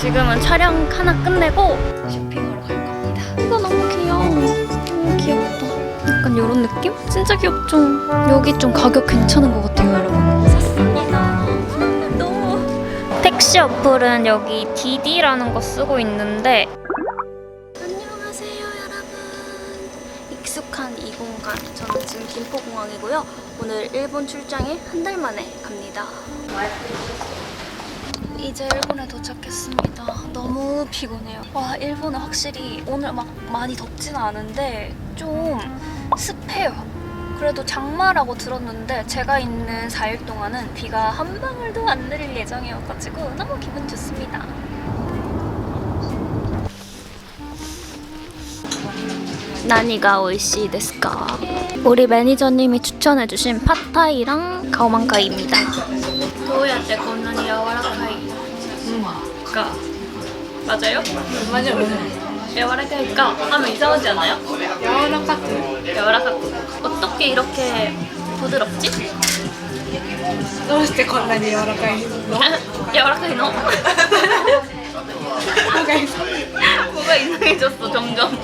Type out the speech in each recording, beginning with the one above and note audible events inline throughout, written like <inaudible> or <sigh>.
지금은 촬영 하나 끝내고 쇼핑하러 갈 겁니다. 이거 너무 귀여워. 너무 귀엽다. 약간 이런 느낌? 진짜 귀엽죠? 여기 좀 가격 괜찮은 것 같아요, 여러분. 샀습니다. 너무. 택시 어플은 여기 디디라는 거 쓰고 있는데 안녕하세요, 여러분. 익숙한 이 공간. 저는 지금 김포공항이고요. 오늘 일본 출장에 한 달 만에 갑니다. 이 제 일본에 도착했습니다. 너무 피곤해요. 와, 일본은 확실히 오늘 막 많이 덥지는 않은데 좀 습해요. 그래도 장마라고 들었는데 제가 있는 4일 동안은 비가 한 방울도 안 내릴 예정이어가지고 너무 기분 좋습니다. 나니가 오이시 데스까? 우리 매니저님이 추천해주신 팟타이랑 가오만가이입니다. どうやってこんなに柔らかい か 맞아요? 맞아요.柔らかいか하면 이상하지 않아요? 야와라카트. 柔らかく 어떻게 이렇게 부드럽지? どうしてこんなに柔らかいの？ 柔らかいの? <laughs> <laughs> 뭐가 있어? 뭐가 이상해졌어 점점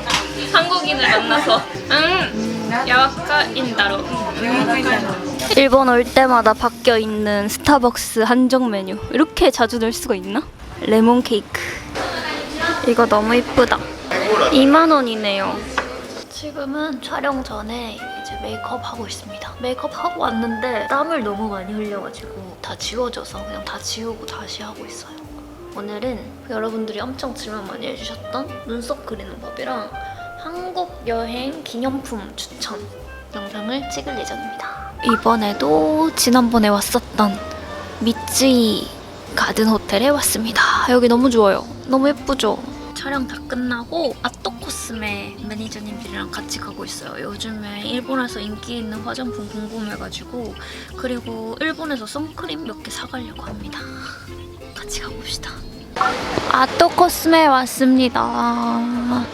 한국인을 만나서 음 야와카인다로 柔らかいんだな。 일본 올 때마다 바뀌어 있는 스타벅스 한정 메뉴 이렇게 자주 낼 수가 있나? 레몬 케이크. 이거 너무 이쁘다. 2만 원이네요. 지금은 촬영 전에 이제 메이크업 하고 있습니다. 메이크업 하고 왔는데 땀을 너무 많이 흘려가지고 다 지워져서 그냥 다 지우고 다시 하고 있어요. 오늘은 여러분들이 엄청 질문 많이 해주셨던 눈썹 그리는 법이랑 한국 여행 기념품 추천 영상을 찍을 예정입니다. 이번에도 지난번에 왔었던 미쯔이 가든 호텔에 왔습니다. 여기 너무 좋아요. 너무 예쁘죠? 촬영 다 끝나고 아토코스메 매니저님들이랑 같이 가고 있어요. 요즘에 일본에서 인기 있는 화장품 궁금해가지고 그리고 일본에서 선크림 몇 개 사가려고 합니다. 같이 가봅시다. 아토코스메 왔습니다.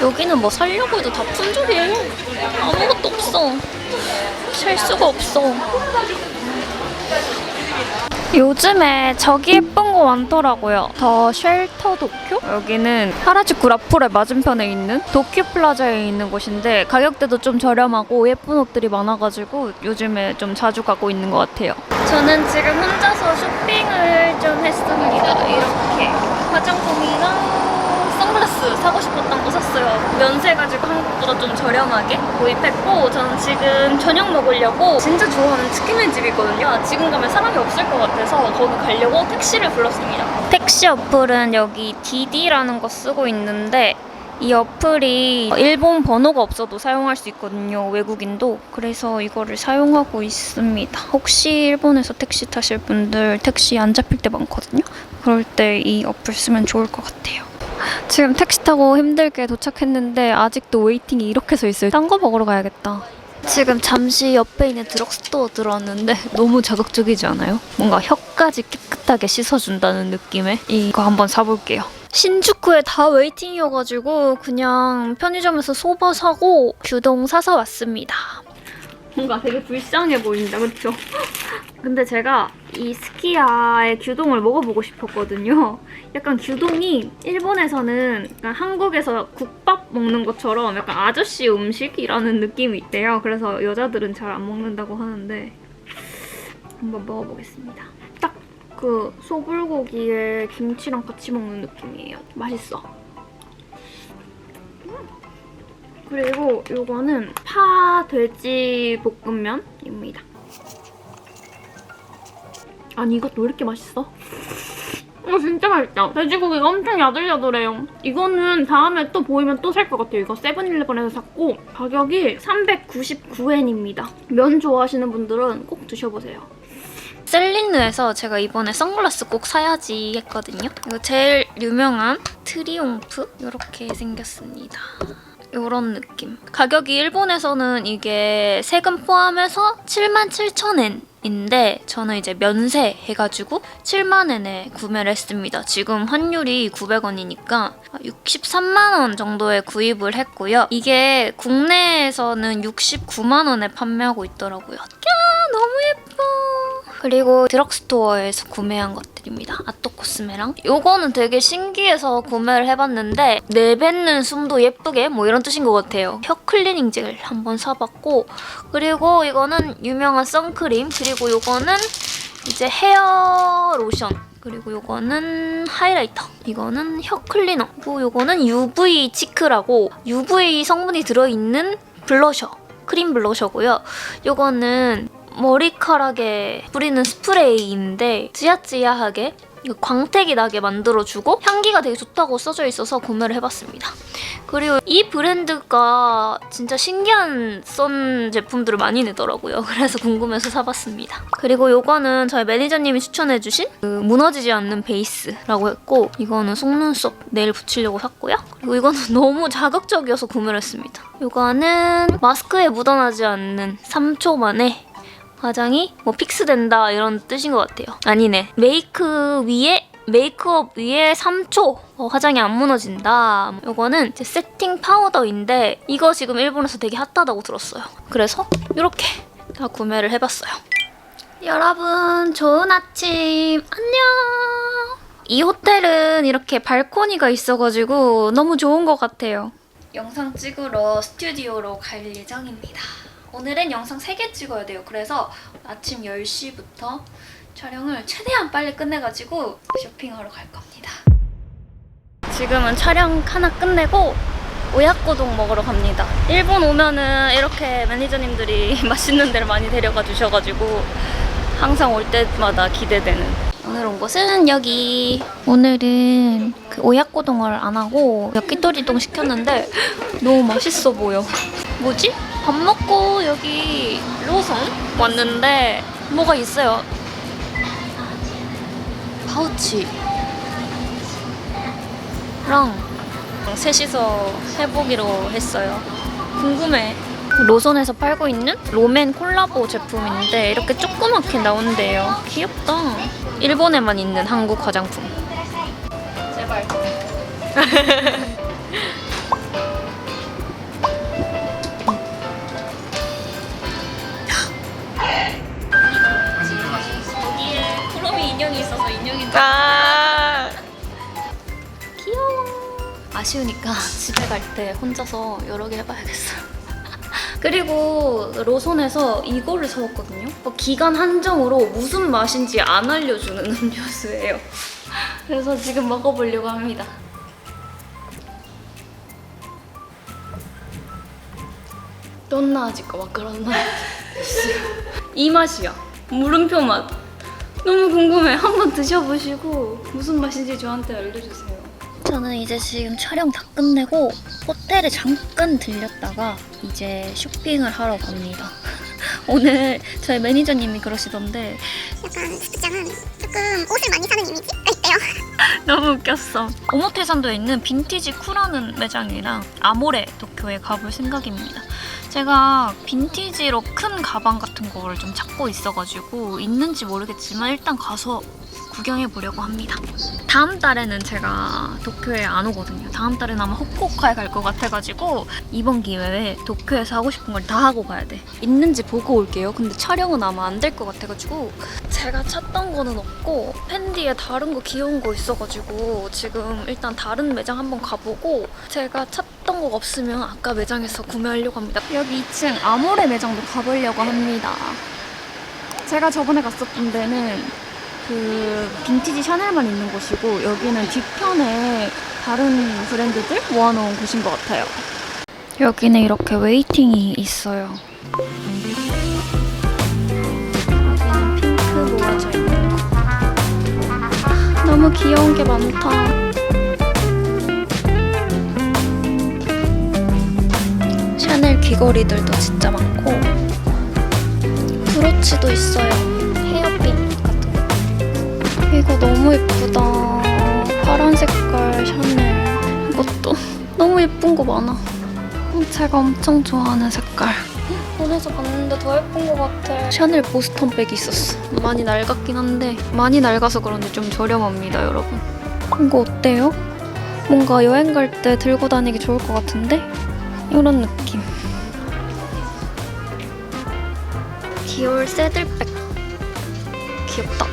여기는 뭐 살려고 해도 다 품절이에요. 아무것도 없어. 살 수가 없어. 요즘에 저기 예쁜 거 많더라고요. 더 쉘터 도쿄? 여기는 하라주쿠 라폴의 맞은편에 있는 도쿄 플라자에 있는 곳인데 가격대도 좀 저렴하고 예쁜 옷들이 많아가지고 요즘에 좀 자주 가고 있는 것 같아요. 저는 지금 혼자서 쇼핑을 좀 했습니다. 이렇게 화장품이랑 선글라스 사고 싶었던 거 샀어요. 면세가지고 한국보다 좀 저렴하게 구입했고 저는 지금 저녁 먹으려고 진짜 좋아하는 치킨의 집이거든요. 지금 가면 사람이 없을 것 같아서 거기 가려고 택시를 불렀습니다. 택시 어플은 여기 디디라는 거 쓰고 있는데 이 어플이 일본 번호가 없어도 사용할 수 있거든요. 외국인도. 그래서 이거를 사용하고 있습니다. 혹시 일본에서 택시 타실 분들 택시 안 잡힐 때 많거든요. 그럴 때 이 어플 쓰면 좋을 것 같아요. 지금 택시 타고 힘들게 도착했는데 아직도 웨이팅이 이렇게 서 있어요. 딴 거 먹으러 가야겠다. 지금 잠시 옆에 있는 드럭스토어 들어왔는데 <laughs> 너무 자극적이지 않아요? 뭔가 혀까지 깨끗하게 씻어준다는 느낌의 이거 한번 사볼게요. 신주쿠에 다 웨이팅이어가지고 그냥 편의점에서 소바 사고 규동 사서 왔습니다. 뭔가 되게 불쌍해 보인다, 그렇죠? <laughs> 근데 제가 이 스키야의 규동을 먹어보고 싶었거든요. 약간 규동이 일본에서는 약간 한국에서 국밥 먹는 것처럼 약간 아저씨 음식이라는 느낌이 있대요. 그래서 여자들은 잘 안 먹는다고 하는데 한번 먹어보겠습니다. 딱 그 소불고기에 김치랑 같이 먹는 느낌이에요. 맛있어. 음. 그리고 이거는 파 돼지 볶음면입니다. 아니 이것도 왜 이렇게 맛있어? 이거 진짜 맛있다. 돼지고기가 엄청 야들야들해요. 이거는 다음에 또 보이면 또 살 것 같아요. 이거 세븐일레븐에서 샀고 가격이 399엔입니다. 면 좋아하시는 분들은 꼭 드셔보세요. 셀린느에서 제가 이번에 선글라스 꼭 사야지 했거든요. 이거 제일 유명한 트리ум프 이렇게 생겼습니다. 이런 느낌. 가격이 일본에서는 이게 세금 포함해서 77,000엔 인데 저는 이제 면세 해가지고 7만엔에 구매를 했습니다. 지금 환율이 900원이니까 63만 원 정도에 구입을 했고요. 이게 국내에서는 69만 원에 판매하고 있더라고요. 야 너무 예뻐. 그리고 드럭스토어에서 구매한 것들입니다. 아토 코스메랑 요거는 되게 신기해서 구매를 해봤는데 내뱉는 숨도 예쁘게 뭐 이런 뜻인 것 같아요. 혀 클리닝 젤 한번 사봤고 그리고 이거는 유명한 선크림 그리고 요거는 이제 헤어 로션 그리고 요거는 하이라이터 이거는 혀 클리너 그리고 요거는 UV 치크라고 UV 성분이 들어있는 블러셔 크림 블러셔고요 요거는 머리카락에 뿌리는 스프레이인데 찌야찌야하게 광택이 나게 만들어주고 향기가 되게 좋다고 써져 있어서 구매를 해봤습니다. 그리고 이 브랜드가 진짜 신기한 선 제품들을 많이 내더라고요. 그래서 궁금해서 사봤습니다. 그리고 요거는 저희 매니저님이 추천해주신 그 무너지지 않는 베이스라고 했고 이거는 속눈썹 내일 붙이려고 샀고요. 그리고 이거는 <laughs> 너무 자극적이어서 구매를 했습니다. 요거는 마스크에 묻어나지 않는 3초 만에 화장이 뭐 픽스된다 이런 뜻인 것 같아요. 아니네. 메이크 위에 메이크업 위에 3초 어, 화장이 안 무너진다. 이거는 이제 세팅 파우더인데 이거 지금 일본에서 되게 핫하다고 들었어요. 그래서 이렇게 다 구매를 해봤어요. 여러분 좋은 아침 안녕. 이 호텔은 이렇게 발코니가 있어가지고 너무 좋은 것 같아요. 영상 찍으러 스튜디오로 갈 예정입니다. 오늘은 영상 3개 찍어야 돼요. 그래서 아침 10시부터 촬영을 최대한 빨리 끝내가지고 쇼핑하러 갈 겁니다. 지금은 촬영 하나 끝내고 오야코동 먹으러 갑니다. 일본 오면은 이렇게 매니저님들이 <laughs> 맛있는 데를 많이 데려가 주셔가지고 항상 올 때마다 기대되는. 오늘 온 곳은 여기. 오늘은 그 오야코동을 안 하고 야끼토리동 시켰는데 너무 맛있어 보여. 뭐지? 밥 먹고 여기 로선 왔는데 뭐가 있어요. 파우치. 랑 셋이서 해보기로 했어요. 궁금해. 로선에서 팔고 있는 로맨 콜라보 제품인데 이렇게 조그맣게 나온대요. 귀엽다. 일본에만 있는 한국 화장품. 제발. <laughs> 집에 갈 때 혼자서 여러 개 해봐야겠어요. <laughs> 그리고 로손에서 이거를 사왔거든요. 어, 기간 한정으로 무슨 맛인지 안 알려주는 <laughs> 음료수예요. 그래서 지금 먹어보려고 합니다. 넌나 아직까 와그란나 <laughs> 이 맛이야. 물음표 맛. 너무 궁금해. 한번 드셔보시고 무슨 맛인지 저한테 알려주세요. 저는 이제 지금 촬영 다 끝내고 호텔에 잠깐 들렸다가 이제 쇼핑을 하러 갑니다. <laughs> 오늘 저희 매니저님이 그러시던데 약간 스프장은 조금 옷을 많이 사는 이미지가 있대요. <laughs> 너무 웃겼어. 오모테산도에 있는 빈티지 쿠라는 매장이랑 아모레 도쿄에 가볼 생각입니다. 제가 빈티지로 큰 가방 같은 거를 좀 찾고 있어가지고 있는지 모르겠지만 일단 가서 구경해 보려고 합니다. 다음 달에는 제가 도쿄에 안 오거든요. 다음 달에는 아마 후쿠오카에 갈 것 같아가지고 이번 기회에 도쿄에서 하고 싶은 걸 다 하고 가야 돼. 있는지 보고 올게요. 근데 촬영은 아마 안 될 것 같아가지고 제가 찾던 거는 없고 팬디에 다른 거 귀여운 거 있어가지고 지금 일단 다른 매장 한번 가보고 제가 찾던 거 없으면 아까 매장에서 구매하려고 합니다. 여기 2층 아모레 매장도 가보려고 합니다. 제가 저번에 갔었던 데는 그 빈티지 샤넬만 있는 곳이고 여기는 뒤편에 다른 브랜드들 모아놓은 곳인 것 같아요. 여기는 이렇게 웨이팅이 있어요. 여기는 핑크 모아져 있는 거. 너무 귀여운 게 많다. 샤넬 귀걸이들도 진짜 많고 브로치도 있어요. 헤어핀. 이거 너무 예쁘다. 파란 색깔 샤넬. 이것도 <laughs> 너무 예쁜 거 많아. 제가 엄청 좋아하는 색깔. <gasps> 원에서 봤는데 더 예쁜 것 같아. 샤넬 보스턴 백이 있었어. 많이 낡았긴 한데 많이 낡아서 그런지 좀 저렴합니다, 여러분. 이거 어때요? 뭔가 여행 갈 때 들고 다니기 좋을 것 같은데? 이런 느낌. 디올 새들백. 귀엽다.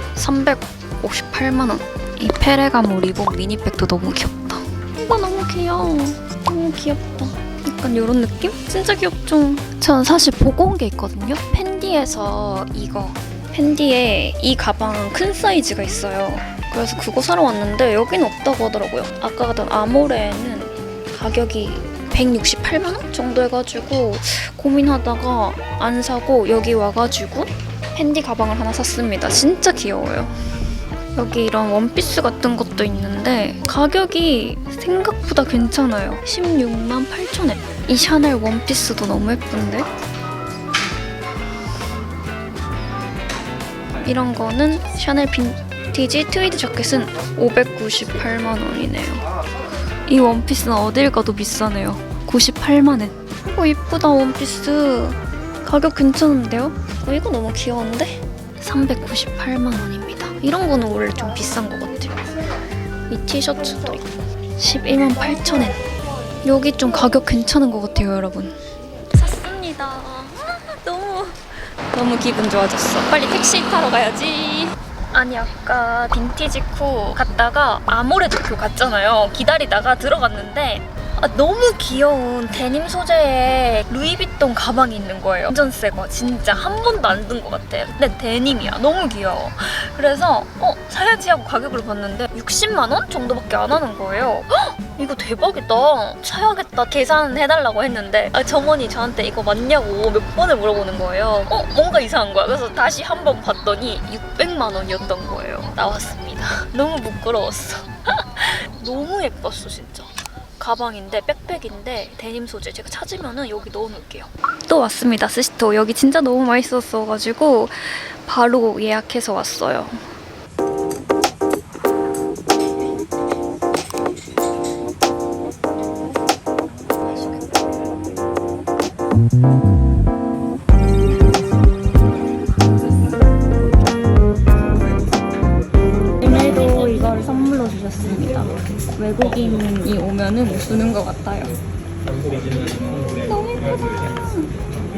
358만 원. 이 페레가모 리복 미니백도 너무 귀엽다. 이거 너무 귀여워. 너무 귀엽다. 약간 이런 느낌? 진짜 귀엽죠? 전 사실 보고 온 게 있거든요. 펜디에서 이거. 펜디에 이 가방 큰 사이즈가 있어요. 그래서 그거 사러 왔는데 여기는 없다고 하더라고요. 아까 가던 아모레는 가격이 168만 원 정도 해가지고 고민하다가 안 사고 여기 와가지고 펜디 가방을 하나 샀습니다. 진짜 귀여워요. 여기 이런 원피스 같은 것도 있는데 가격이 생각보다 괜찮아요. 16만 8천엔. 이 샤넬 원피스도 너무 예쁜데? 이런 거는 샤넬 빈티지 트위드 자켓은 598만 원이네요. 이 원피스는 어딜 가도 비싸네요. 98만 원. 이거 이쁘다 원피스. 가격 괜찮은데요? 어, 이거 너무 귀여운데? 398만 원입니다. 이런 거는 원래 좀 비싼 것 같아요. 이 티셔츠도 있고 11만 8천엔. 여기 좀 가격 괜찮은 것 같아요, 여러분. 샀습니다. <laughs> 너무 너무 기분 좋아졌어. 빨리 택시 타러 가야지. 아니 아까 빈티지 쿠 갔다가 아모레 도쿄 갔잖아요. 기다리다가 들어갔는데 아, 너무 귀여운 데님 소재의 루이비 통 가방이 있는 거예요. 완전 새 거 진짜 한 번도 안 든 것 같아. 근데 데님이야. 너무 귀여워. 그래서 어 사야지 하고 가격을 봤는데 60만 원 정도밖에 안 하는 거예요. 헉, 이거 대박이다. 사야겠다. 계산해달라고 했는데 아, 점원이 저한테 이거 맞냐고 몇 번을 물어보는 거예요. 어 뭔가 이상한 거야. 그래서 다시 한 번 봤더니 600만 원이었던 거예요. 나왔습니다. <laughs> 너무 부끄러웠어. <laughs> 너무 예뻤어 진짜. 가방인데 백팩인데 데님 소재 제가 찾으면은 여기 넣어놓을게요. 또 왔습니다 스시토 여기 진짜 너무 맛있었어가지고 바로 예약해서 왔어요. 주는 것 같아요. 너무 예쁘다.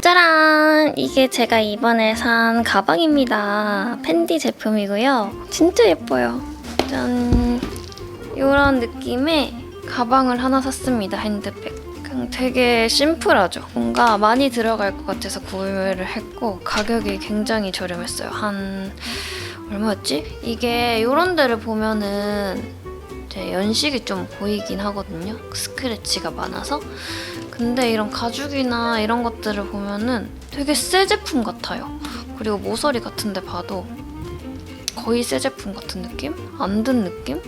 짜란! 이게 제가 이번에 산 가방입니다. 펜디 제품이고요. 진짜 예뻐요. 짠! 이런 느낌의 가방을 하나 샀습니다. 핸드백. 되게 심플하죠. 뭔가 많이 들어갈 것 같아서 구매를 했고 가격이 굉장히 저렴했어요. 한 얼마였지? 이게 이런 데를 보면은 이 제 연식이 좀 보이긴 하거든요. 스크래치가 많아서. 근데 이런 가죽이나 이런 것들을 보면은 되게 새 제품 같아요. 그리고 모서리 같은 데 봐도 거의 새 제품 같은 느낌? 안 든 느낌?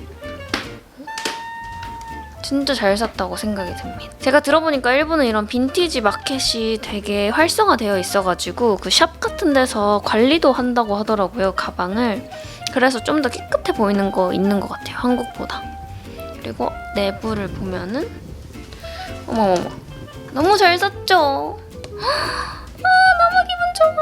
진짜 잘 샀다고 생각이 듭니다. 제가 들어보니까 일본은 이런 빈티지 마켓이 되게 활성화되어 있어가지고 그 샵 같은 데서 관리도 한다고 하더라고요, 가방을. 그래서 좀 더 깨끗해 보이는 거 있는 것 같아요, 한국보다. 그리고 내부를 보면은 어머머머 너무 잘 샀죠? <gasps> 아 너무 기분 좋아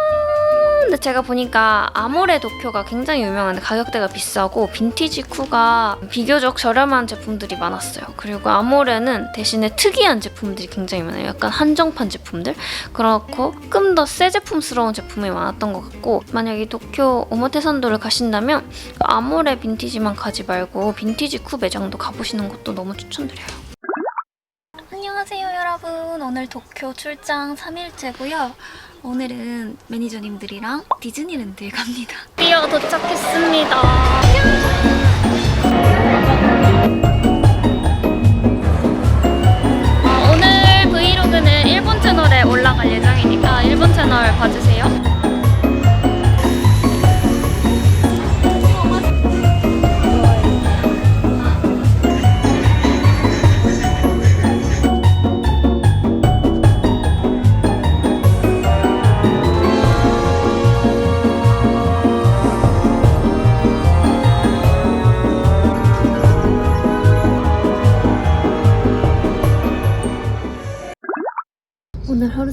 근데 제가 보니까 아모레 도쿄가 굉장히 유명한데 가격대가 비싸고 빈티지 쿠가 비교적 저렴한 제품들이 많았어요. 그리고 아모레는 대신에 특이한 제품들이 굉장히 많아요. 약간 한정판 제품들? 그렇고 조금 더 새 제품스러운 제품이 많았던 것 같고 만약에 도쿄 오모테산도를 가신다면 그 아모레 빈티지만 가지 말고 빈티지 쿠 매장도 가보시는 것도 너무 추천드려요 여러분 오늘 도쿄 출장 3일째고요. 오늘은 매니저님들이랑 디즈니랜드에 갑니다. 드디어 도착했습니다. 어, 오늘 브이로그는 일본 채널에 올라갈 예정이니까 일본 채널 봐주세요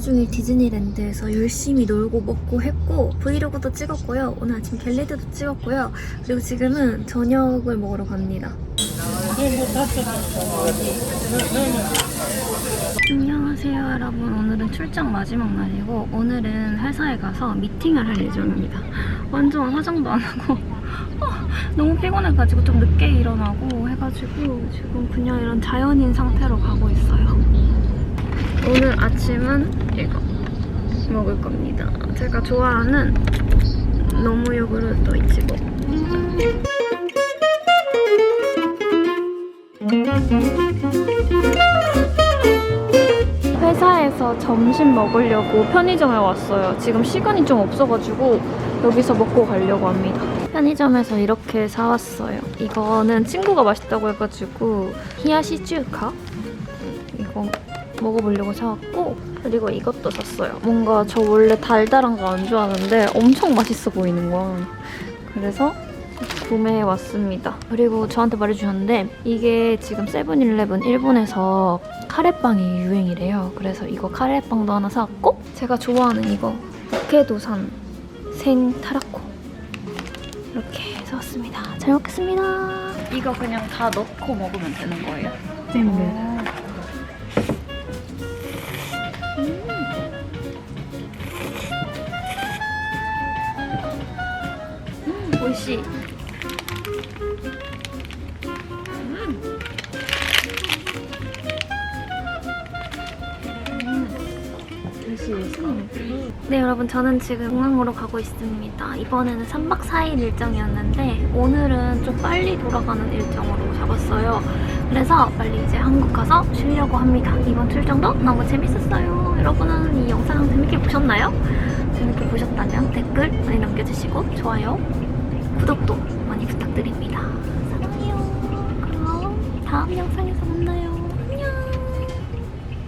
종일 디즈니랜드에서 열심히 놀고 먹고 했고 브이로그도 찍었고요. 오늘 아침 겟레드도 찍었고요. 그리고 지금은 저녁을 먹으러 갑니다. 안녕하세요 여러분 오늘은 출장 마지막 날이고 오늘은 회사에 가서 미팅을 할 예정입니다 완전 화장도 안 하고 <laughs> 어, 너무 피곤해가지고 좀 늦게 일어나고 해가지고 지금 그냥 이런 자연인 상태로 가고 있어요 오늘 아침은 이거 먹을 겁니다 제가 좋아하는 너무 요구르트 이치고 회사에서 점심 먹으려고 편의점에 왔어요. 지금 시간이 좀 없어가지고 여기서 먹고 가려고 합니다. 편의점에서 이렇게 사왔어요. 이거는 친구가 맛있다고 해가지고 히야시주카 이거 먹어보려고 사왔고 그리고 이것도 샀어요. 뭔가 저 원래 달달한 거 안 좋아하는데 엄청 맛있어 보이는 거야. 그래서 구매해 왔습니다. 그리고 저한테 말해주셨는데 이게 지금 세븐일레븐 일본에서 카레빵이 유행이래요. 그래서 이거 카레빵도 하나 사왔고 제가 좋아하는 이거 오케도산 생 타라코 이렇게 사왔습니다. 잘 먹겠습니다. 이거 그냥 다 넣고 먹으면 되는 거예요? 네. 네 여러분 저는 지금 공항으로 가고 있습니다. 이번에는 3박 4일 일정이었는데 오늘은 좀 빨리 돌아가는 일정으로 잡았어요. 그래서 빨리 이제 한국 가서 쉬려고 합니다. 이번 출장도 너무 재밌었어요. 여러분은 이 영상 재밌게 보셨나요? 재밌게 보셨다면 댓글 많이 남겨주시고 좋아요, 구독도 많이 부탁드립니다. 사랑해요. 그럼 다음 영상에서 만나요.